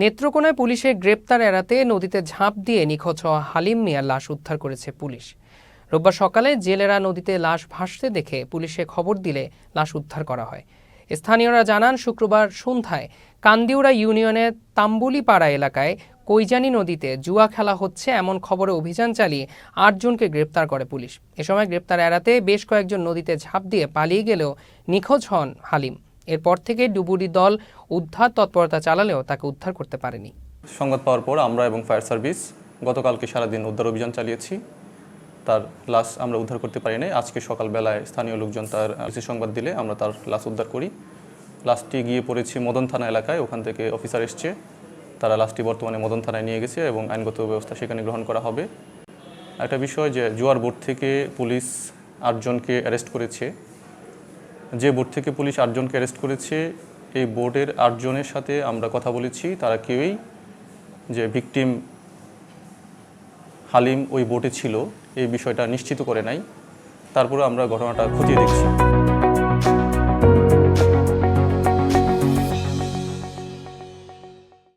নেত্রকোনায় পুলিশের গ্রেপ্তার এড়াতে নদীতে ঝাঁপ দিয়ে নিখোঁজ হওয়া হালিম মিয়ার লাশ উদ্ধার করেছে পুলিশ। রোববার সকালে জেলেরা নদীতে লাশ ভাসতে দেখে পুলিশে খবর দিলে লাশ উদ্ধার করা হয়। স্থানীয়রা জানান, শুক্রবার সন্ধ্যায় কান্দিউড়া ইউনিয়নের তাম্বুলিপাড়া এলাকায় কৈজানি নদীতে জুয়া খেলা হচ্ছে এমন খবরে অভিযান চালিয়ে আটজনকে গ্রেপ্তার করে পুলিশ। এ সময় গ্রেপ্তার এড়াতে বেশ কয়েকজন নদীতে ঝাঁপ দিয়ে পালিয়ে গেলেও নিখোঁজ হন হালিম। এরপর থেকে ডুবুরি দল উদ্ধার তৎপরতা চালালেও তাকে উদ্ধার করতে পারেনি। সংবাদ পাওয়ার পর আমরা এবং ফায়ার সার্ভিস গতকালকে সারাদিন উদ্ধার অভিযান চালিয়েছি। তার লাশ আমরা উদ্ধার করতে পারি নাই। আজকে সকালবেলায় স্থানীয় লোকজন তার কিছু সংবাদ দিলে আমরা তার লাশ উদ্ধার করি। লাশটি গিয়ে পড়েছি মদন থানা এলাকায়, ওখান থেকে অফিসার এসছে। তারা লাশটি বর্তমানে মদন থানায় নিয়ে গেছে এবং আইনগত ব্যবস্থা সেখানে গ্রহণ করা হবে। একটা বিষয় যে জুয়ার বোর্ড থেকে পুলিশ আটজনকে অ্যারেস্ট করেছে। যে বোর্ড থেকে পুলিশ আটজনকে অ্যারেস্ট করেছে, এই বোর্ডের আটজনের সাথে আমরা কথা বলেছি। তারা কেউই যে ভিকটিম হালিম ওই বোটে ছিল, এই বিষয়টা নিশ্চিত করে নাই। তারপরে আমরা ঘটনাটা খতিয়ে দেখছি।